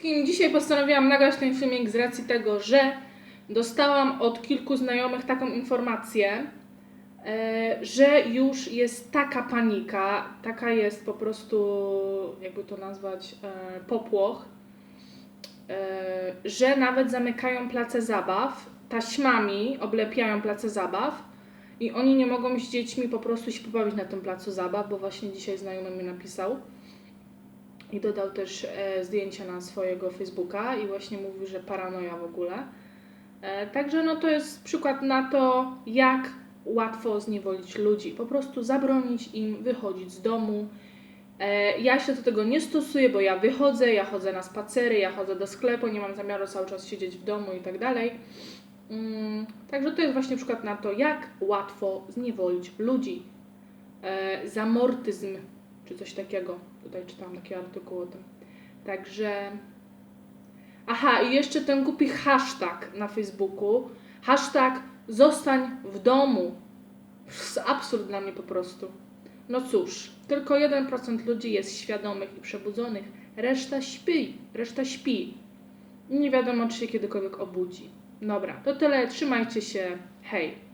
wszystkim. Dzisiaj postanowiłam nagrać ten filmik z racji tego, że dostałam od kilku znajomych taką informację, e, że już jest taka panika, taka jest po prostu, jakby to nazwać, e, popłoch, e, że nawet zamykają place zabaw, taśmami oblepiają place zabaw i oni nie mogą z dziećmi po prostu się pobawić na tym placu zabaw, bo właśnie dzisiaj znajomy mi napisał i dodał też e, zdjęcia na swojego Facebooka i właśnie mówił, że paranoja w ogóle. E, także no to jest przykład na to, jak łatwo zniewolić ludzi. Po prostu zabronić im wychodzić z domu. E, ja się do tego nie stosuję, bo ja wychodzę, ja chodzę na spacery, ja chodzę do sklepu, nie mam zamiaru cały czas siedzieć w domu i tak dalej. Mm, Także to jest właśnie przykład na to, jak łatwo zniewolić ludzi. E, zamortyzm, czy coś takiego. Tutaj czytałam taki artykuł o tym. Także. Aha, i jeszcze ten głupi hashtag na Facebooku. Hashtag zostań w domu. Absurd dla mnie po prostu. No cóż, tylko 1% ludzi jest świadomych i przebudzonych, reszta śpi, reszta śpi. Nie wiadomo, czy się kiedykolwiek obudzi. Dobra, to tyle, trzymajcie się, hej.